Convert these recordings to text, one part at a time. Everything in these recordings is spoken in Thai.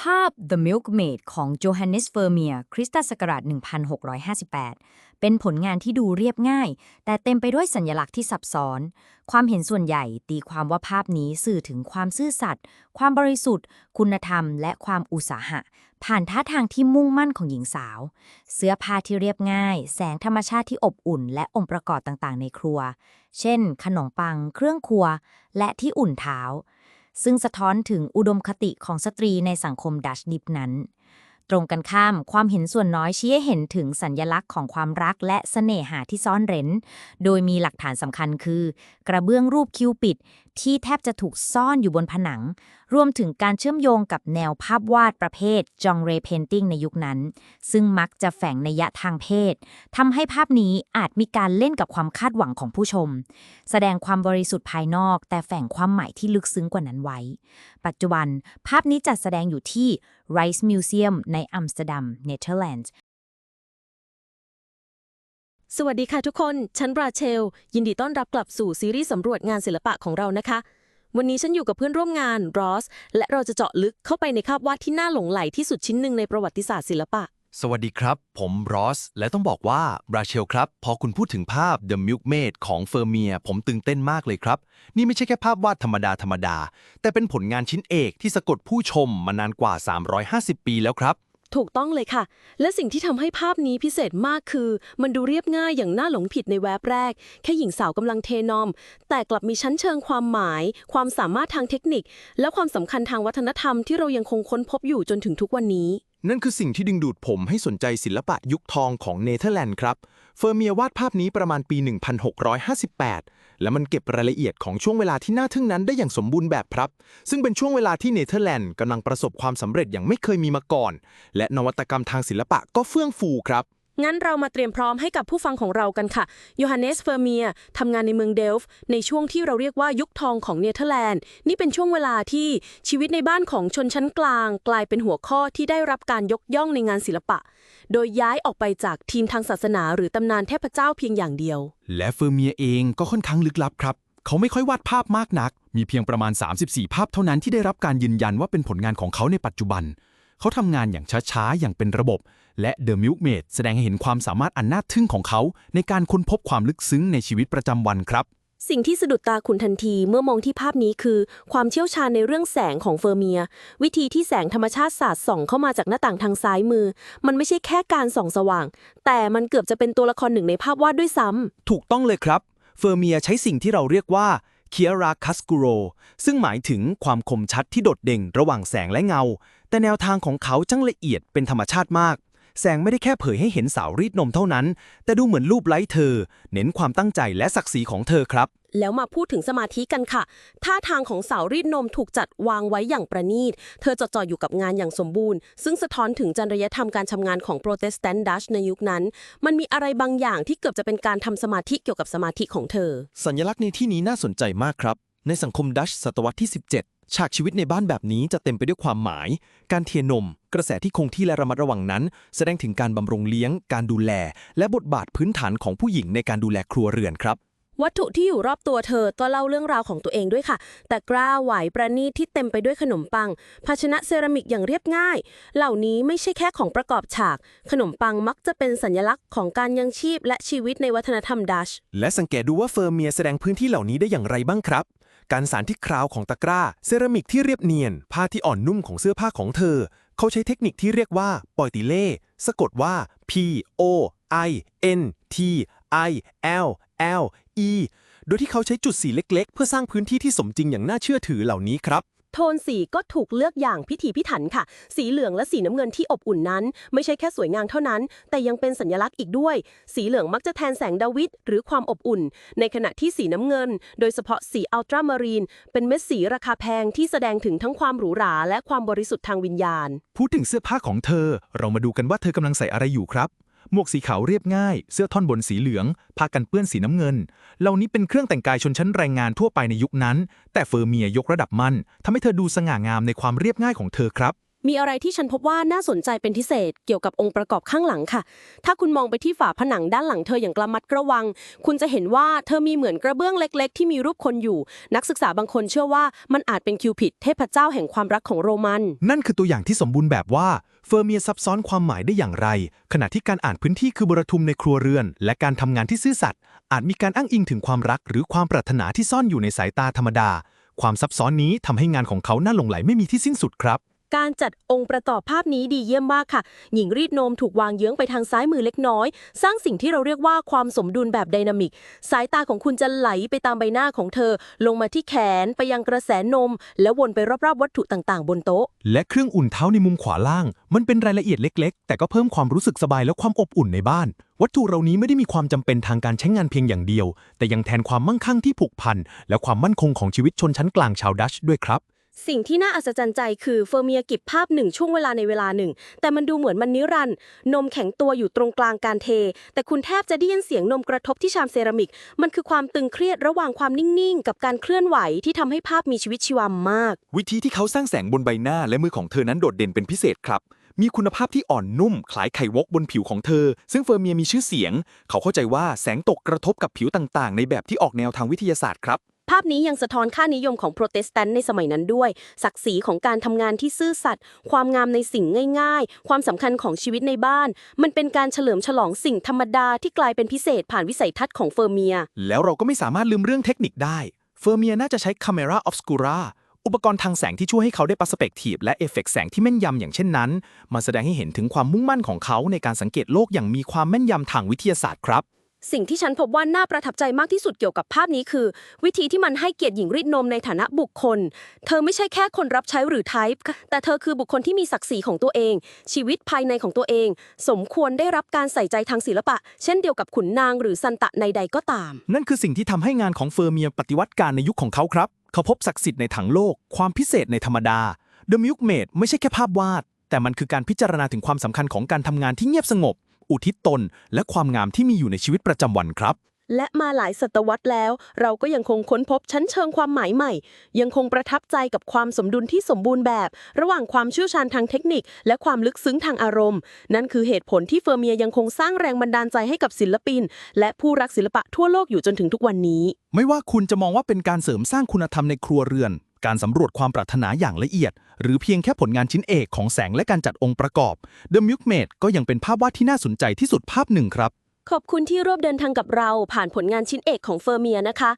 ภาพ The Milkmaid ของ Johannes Vermeer คริสตศักราช 1658 เป็นผลงานที่ดูเรียบง่าย แต่เต็มไปด้วยสัญลักษณ์ที่ซับซ้อน ความเห็นส่วนใหญ่ตีความว่าภาพนี้สื่อถึงความซื่อสัตย์ ความบริสุทธิ์ คุณธรรม และความอุตสาหะ ผ่านท่าทางที่มุ่งมั่นของหญิงสาว เสื้อผ้าที่เรียบง่าย แสงธรรมชาติที่อบอุ่น และองค์ประกอบต่างๆ ในครัว เช่น ขนมปัง เครื่องครัว และที่อุ่นเท้า ซึ่งสะท้อนถึงอุดมคติของสตรีในสังคมดัชนิปนั้น ตรงกันข้ามความเห็นส่วนน้อยชี้ให้เห็นถึงสัญญลักษณ์ของความรักและเสน่หาที่ซ่อนเร้น โดยมีหลักฐานสำคัญคือ กระเบื้องรูปคิวปิด ที่แทบจะถูกซ่อนอยู่บนผนัง รวมถึงการเชื่อมโยงกับแนวภาพวาดประเภทจองเรเพนติงในยุคนั้น ซึ่งมักจะแฝงในยยะทางเพศทำให้ภาพนี้อาจมีการเล่นกับความคาดหวังของผู้ชม แสดงความบริสุทธิ์ภายนอก แต่แฝงความหมายที่ลึกซึ้งกว่านั้นไว้ ปัจจุบัน ภาพนี้จัดแสดงอยู่ที่ Rice Museum ในอัมสเตอร์ดัมเนเธอร์แลนด์ สวัสดีค่ะทุกคน ฉันบราเชล ยินดีต้อนรับกลับสู่ซีรีส์สำรวจงานศิลปะของเรานะคะ วันนี้ฉันอยู่กับเพื่อนร่วมงานรอสและเราจะเจาะลึกเข้าไปในคาบวาดที่น่าหลงไหลที่สุดชิ้นหนึ่งในประวัติศาสตร์ศิลปะ สวัสดีครับ ผมรอส และต้องบอกว่าบราเชลครับ พอคุณพูดถึงภาพ The Milkmaid ของเฟอร์เมีย ผมตื่นเต้นมากเลยครับ นี่ไม่ใช่แค่ภาพวาดธรรมดาธรรมดา แต่เป็นผลงานชิ้นเอกที่สะกดผู้ชมมานานกว่า 350 ปีแล้วครับ ถูกต้องเลยค่ะ และสิ่งที่ทำให้ภาพนี้พิเศษมากคือ มันดูเรียบง่ายอย่างน่าหลงผิดในแวบแรก แค่หญิงสาวกำลังเทนอม แต่กลับมีชั้นเชิงความหมาย ความสามารถทางเทคนิค และความสำคัญทางวัฒนธรรมที่เรายังคงค้นพบอยู่จนถึงทุกวันนี้ นั่นคือสิ่งที่ดึงดูดผมให้สนใจศิลปะยุคทองของเนเธอร์แลนด์ครับ เฟอร์เมียวาดภาพนี้ประมาณปี 1658 และมันเก็บรายละเอียดของช่วงเวลาที่น่าทึ่งนั้นได้อย่างสมบูรณ์แบบครับ ซึ่งเป็นช่วงเวลาที่เนเธอร์แลนด์กำลังประสบความสำเร็จอย่างไม่เคยมีมาก่อน และนวัตกรรมทางศิลปะก็เฟื่องฟูครับ งั้นเรามาเตรียมพร้อมให้กับผู้ฟังของเรากันค่ะโยฮันเนสเฟอร์เมียทำงานในเมืองเดลฟ์ในช่วงที่เราเรียกว่ายุคทองของเนเธอร์แลนด์ นี่เป็นช่วงเวลาที่ชีวิตในบ้านของชนชั้นกลาง กลายเป็นหัวข้อที่ได้รับการยกย่องในงานศิลปะ โดยย้ายออกไปจากทีมทางศาสนาหรือตำนานเทพเจ้าเพียงอย่างเดียว และเฟอร์เมียเองก็ค่อนข้างลึกลับครับ เขาไม่ค่อยวาดภาพมากนัก มีเพียงประมาณ 34 ภาพเท่านั้นที่ได้รับการยืนยันว่าเป็นผลงานของเขาในปัจจุบัน เขาทำงานอย่างช้าๆ อย่างเป็นระบบ และ The Milkmaid แสดงให้เห็นความสามารถอันน่าทึ่งของเขา ในการค้นพบความลึกซึ้งในชีวิตประจำวันครับ สิ่งที่สะดุดตาคุณทันทีเมื่อมองที่ภาพนี้คือ ความเชี่ยวชาญในเรื่องแสงของเฟอร์เมีย วิธีที่แสงธรรมชาติสาดส่องเข้ามาจากหน้าต่างทางซ้ายมือ มันไม่ใช่แค่การส่องสว่าง แต่มันเกือบจะเป็นตัวละครหนึ่งในภาพวาดด้วยซ้ำถูกต้องเลยครับเฟอร์เมียใช้สิ่งที่เราเรียกว่าเคียราคัสกูโรซึ่งหมายถึงความคมชัดที่โดดเด่นระหว่างแสงและเงา แต่แนวทางของเขาจังละเอียดเป็นธรรมชาติมาก แสงไม่ได้แค่เผยให้เห็นสาวรีดนมเท่านั้น แต่ดูเหมือนรูปไล้เธอ เน้นความตั้งใจและศักดิ์ศรีของเธอครับ แล้วมาพูดถึงสมาธิกันค่ะ ท่าทางของสาวรีดนมถูกจัดวางไว้อย่างประณีต เธอจดจ่ออยู่กับงานอย่างสมบูรณ์ ซึ่งสะท้อนถึงจริยธรรมการทำงานของโปรเตสแตนต์ดัชในยุคนั้น มันมีอะไรบางอย่างที่เกือบจะเป็นการทำสมาธิเกี่ยวกับสมาธิของเธอ สัญลักษณ์ในที่นี้น่าสนใจมากครับ ในสังคมดัชศตวรรษที่ 17 ฉากชีวิตในบ้านแบบนี้จะเต็มไปด้วยความหมาย การเทียนนม กระแสที่คงที่และระมัดระวังนั้น แสดงถึงการบำรุงเลี้ยง การดูแล และบทบาทพื้นฐานของผู้หญิงในการดูแลครัวเรือนครับ วัตถุที่อยู่รอบตัวเธอก็เล่าเรื่องราวของตัวเองด้วยค่ะ แต่กล้าไหวประณีตที่เต็มไปด้วยขนมปัง ภาชนะเซรามิกอย่างเรียบง่าย เหล่านี้ไม่ใช่แค่ของประกอบฉาก ขนมปังมักจะเป็นสัญลักษณ์ของการยังชีพและชีวิตในวัฒนธรรมดัช และสังเกตดูว่าเฟอร์เมียแสดงพื้นที่เหล่านี้ได้อย่างไรบ้างครับ การสารที่คราวของตะกร้า เซรามิกที่เรียบเนียน ผ้าที่อ่อนนุ่มของเสื้อผ้าของเธอ เขาใช้เทคนิคที่เรียกว่าปอยติเล่ สะกดว่า P O I N T I L L E โดยที่เขาใช้จุดสีเล็ก ๆ เพื่อสร้างพื้นที่ที่สมจริงอย่างน่าเชื่อถือเหล่านี้ครับ โทนสีก็ถูกเลือกอย่างพิถีพิถันค่ะ สีเหลืองและสีน้ำเงินที่อบอุ่นนั้น ไม่ใช่แค่สวยงามเท่านั้น แต่ยังเป็นสัญลักษณ์อีกด้วย สีเหลืองมักจะแทนแสงดาวิดหรือความอบอุ่น ในขณะที่สีน้ำเงิน โดยเฉพาะสีอัลตรามารีน เป็นเม็ดสีราคาแพงที่แสดงถึงทั้งความหรูหรา และความบริสุทธิ์ทางวิญญาณ พูดถึงเสื้อผ้าของเธอ เรามาดูกันว่าเธอกำลังใส่อะไรอยู่ครับ หมวกสีขาวเรียบง่าย เสื้อท่อนบนสีเหลือง ผ้ากันเปื้อนสีน้ำเงิน เหล่านี้เป็นเครื่องแต่งกายชนชั้นแรงงานทั่วไปในยุคนั้น แต่เฟอร์เมียยกระดับมันทำให้เธอดูสง่างามในความเรียบง่ายของเธอครับ มีอะไรที่ฉันพบว่าน่าสนใจเป็นพิเศษเกี่ยวกับองค์ประกอบข้างหลังค่ะ ถ้าคุณมองไปที่ฝาผนังด้านหลังเธออย่างกระมัดระวัง คุณจะเห็นว่าเธอมีเหมือนกระเบื้องเล็ก ๆ ที่มีรูปคนอยู่ นักศึกษาบางคนเชื่อว่ามันอาจเป็นคิวปิดเทพเจ้าแห่งความรักของโรมัน นั่นคือตัวอย่างที่สมบูรณ์แบบว่าเฟอร์เมียซับซ้อนความหมายได้อย่างไร ขณะที่การอ่านพื้นที่คือบรทุมในครัวเรือน และการทำงานที่ซื่อสัตย์อาจมีการอ้างอิงถึงความรัก หรือความปรารถนาที่ซ่อนอยู่ในสายตาธรรมดา ความซับซ้อนนี้ทำให้งานของเขาน่าหลงไหลไม่มีที่สิ้นสุดครับ การจัดองค์ประกอบภาพนี้ดีเยี่ยมมากค่ะ หญิงรีดนมถูกวางเยื้องไปทางซ้ายมือเล็กน้อย สร้างสิ่งที่เราเรียกว่าความสมดุลแบบไดนามิก สายตาของคุณจะไหลไปตามใบหน้าของเธอ ลงมาที่แขนไปยังกระแสนม แล้ววนไปรอบๆวัตถุต่างๆ บนโต๊ะ และเครื่องอุ่นเท้าในมุมขวาล่าง มันเป็นรายละเอียดเล็ก ๆ แต่ก็เพิ่มความรู้สึกสบายและความอบอุ่นในบ้าน วัตถุเหล่านี้ไม่ได้มีความจำเป็นทางการใช้งานเพียงอย่างเดียว แต่ยังแทนความมั่งคั่งที่ผูกพันและความมั่นคงของชีวิตชนชั้นกลางชาวดัชด้วยครับ สิ่งที่น่าอัศจรรย์ใจคือเฟอร์เมียเก็บภาพหนึ่งช่วงเวลาในเวลาหนึ่ง แต่มันดูเหมือนมันนิรันด์นมแข็งตัวอยู่ตรงกลางการเท แต่คุณแทบจะได้ยินเสียงนมกระทบที่ชามเซรามิก มันคือความตึงเครียดระหว่างความนิ่งๆ กับการเคลื่อนไหวที่ทำให้ภาพมีชีวิตชีวามาก วิธีที่เขาสร้างแสงบนใบหน้าและมือของเธอนั้นโดดเด่นเป็นพิเศษครับมีคุณภาพที่อ่อนนุ่ม คล้ายไข่วกบนผิวของเธอ ซึ่งเฟอร์เมียมีชื่อเสียง เขาเข้าใจว่าแสงตกกระทบกับผิวต่างๆ ในแบบที่ออกแนวทางวิทยาศาสตร์ครับ ภาพนี้ยังสะท้อนค่านิยมของโปรเตสแตนต์ในสมัยนั้นด้วย ศักดิ์ศรีของการทำงานที่ซื่อสัตย์ความงามในสิ่งง่าย ๆ ความสำคัญของชีวิตในบ้าน มันเป็นการเฉลิมฉลองสิ่งธรรมดาที่กลายเป็นพิเศษผ่านวิสัยทัศน์ของเฟอร์เมีย แล้วเราก็ไม่สามารถลืมเรื่องเทคนิคได้ เฟอร์เมียน่าจะใช้ Camera Obscura อุปกรณ์ทางแสงที่ช่วยให้เขาได้ perspective และเอฟเฟกต์แสงที่แม่นยำอย่างเช่นนั้น มาแสดงให้เห็นถึงความมุ่งมั่นของเขาในการสังเกตโลกอย่างมีความแม่นยำทางวิทยาศาสตร์ครับ สิ่งที่ฉันพบว่าน่าประทับใจมากที่สุดเกี่ยวกับภาพนี้คือ วิธีที่มันให้เกียรติหญิงรีดนมในฐานะบุคคล เธอไม่ใช่แค่คนรับใช้หรือไทป์แต่เธอคือบุคคลที่มีศักดิ์ศรีของตัวเอง ชีวิตภายในของตัวเอง สมควรได้รับการใส่ใจทางศิลปะ เช่นเดียวกับขุนนางหรือซันตะในใดก็ตาม นั่นคือสิ่งที่ทำให้งานของเฟอร์เมียปฏิวัติการในยุคของเขาครับ เขาพบศักดิ์สิทธิ์ในถังโลก ความพิเศษในธรรมดา The Milk Maid ไม่ใช่แค่ภาพวาด แต่มันคือการพิจารณาถึงความสำคัญของการทำงานที่เงียบสงบ อุทิศตน และความงามที่มีอยู่ในชีวิตประจำวันครับ และมาหลายศตวรรษแล้ว เราก็ยังคงค้นพบชั้นเชิงความหมายใหม่ ยังคงประทับใจกับความสมดุลที่สมบูรณ์แบบ ระหว่างความเชี่ยวชาญทางเทคนิค และความลึกซึ้งทางอารมณ์ นั่นคือเหตุผลที่เฟอร์เมียยังคงสร้างแรงบันดาลใจให้กับศิลปิน และผู้รักศิลปะทั่วโลกอยู่จนถึงทุกวันนี้ ไม่ว่าคุณจะมองว่าเป็นการเสริมสร้างคุณธรรมในครัวเรือน การสำรวจความปรารถนาอย่างละเอียด หรือเพียงแค่ผลงานชิ้นเอกของแสงและการจัดองค์ประกอบ The Milk Maid ก็ยังเป็นภาพวาดที่น่าสนใจที่สุดภาพหนึ่งครับ ขอบคุณที่ร่วมเดินทางกับเราผ่านผลงานชิ้นเอกของเฟอร์เมียนะคะ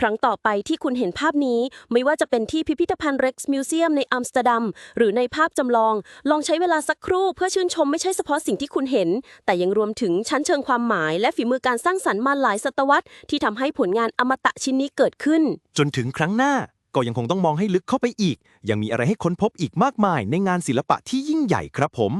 ครั้งต่อไปที่คุณเห็นภาพนี้ ไม่ว่าจะเป็นที่พิพิธภัณฑ์เร็กซ์มิวเซียมในอัมสเตอร์ดัม หรือในภาพจำลอง ลองใช้เวลาสักครู่เพื่อชื่นชมไม่ใช่เฉพาะสิ่งที่คุณเห็น แต่ยังรวมถึงชั้นเชิงความหมาย และฝีมือการสร้างสรรค์มาหลายศตวรรษที่ทำให้ผลงานอมตะชิ้นนี้เกิดขึ้น จนถึงครั้งหน้า ก็ยังคงต้องมองให้ลึกเข้าไปอีก ยังมีอะไรให้ค้นพบอีกมากมายในงานศิลปะที่ยิ่งใหญ่ครับผม